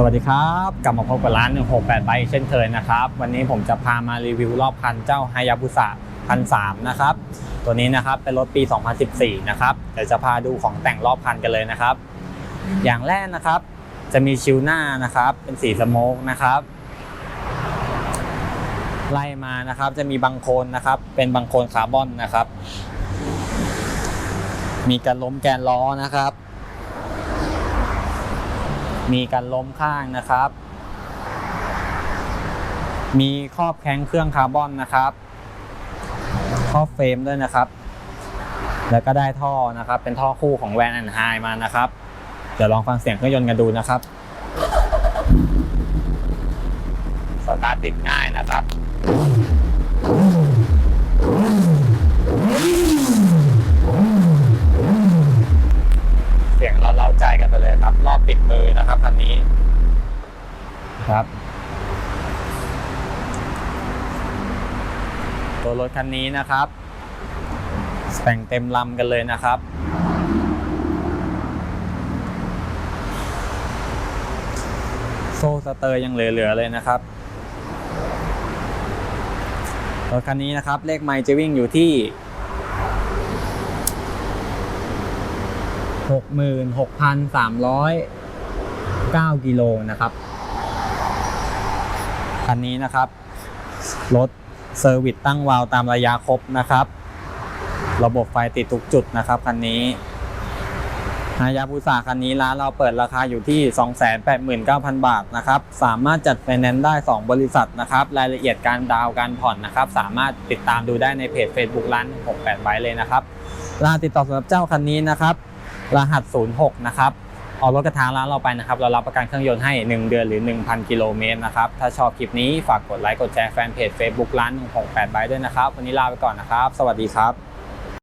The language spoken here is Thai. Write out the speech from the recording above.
สวัสดีครับ กลับมาพบกับร้าน 168ไบเช่นเคยนะครับ วันนี้ผมจะพามารีวิวรอบคันเจ้า h a y a b u s a 1003นะครับ ตัวนี้นะครับเป็นรถปี 2014 นะครับเดี๋ยวจะพาดูของแต่งรอบคันกันเลยนะครับ อย่างแรกนะครับ จะมีชิวหน้านะครับ เป็นสีสโมกนะครับ ไล่มานะครับจะมีบังโคนนะครับ เป็นบังโคนคาร์บอนนะครับ มีการล้มแกนล้อนะครับ มีการล้มข้างนะครับ มีครอบแข้งเครื่องคาร์บอนนะครับ ครอบเฟรมด้วยนะครับ แล้วก็ได้ท่อนะครับ เป็นท่อคู่ของแวนแอนไฮมานะครับ เดี๋ยวลองฟังเสียงเครื่องยนต์กันดูนะครับสตาร์ทติดง่ายนะครับ เสียงเราเล่าใจกันไปเลยครับ รอบติดมือนะครับคันนี้ ครับ ตัวรถคันนี้นะครับ แต่งเต็มลำกันเลยนะครับ โซ่สเตอร์ยังเหลือๆเลยนะครับรถคันนี้นะครับ เลขไมล์จะวิ่งอยู่ที่ 66,309 กิโลนะครับ คันนี้นะครับรถเซอร์วิสตั้งวาล์วตามระยะครบนะครับ ระบบไฟติดทุกจุดนะครับคันนี้ฮายาบุสาคันนี้ร้านเราเปิดราคาอยู่ที่ 289,000 บาทนะครับ สามารถจัดไฟแนนซ์ได้ 2 บริษัทนะครับ รายละเอียดการดาวน์การผ่อนนะครับ สามารถติดตามดูได้ในเพจ Facebook ร้าน 68ไบเลยนะครับรหัสติดต่อสำหรับเจ้าคันนี้นะครับ รหัส 06 นะครับ เอารถกระทางร้านเราไปนะครับ เรารับประกันเครื่องยนต์ให้ 1 เดือนหรือ 1,000 กิโลเมตรนะครับ ถ้าชอบคลิปนี้ฝากกดไลค์กดแชร์แฟนเพจ Facebook ร้าน168ไบด้วยนะครับ วันนี้ลาไปก่อนนะครับ สวัสดีครับ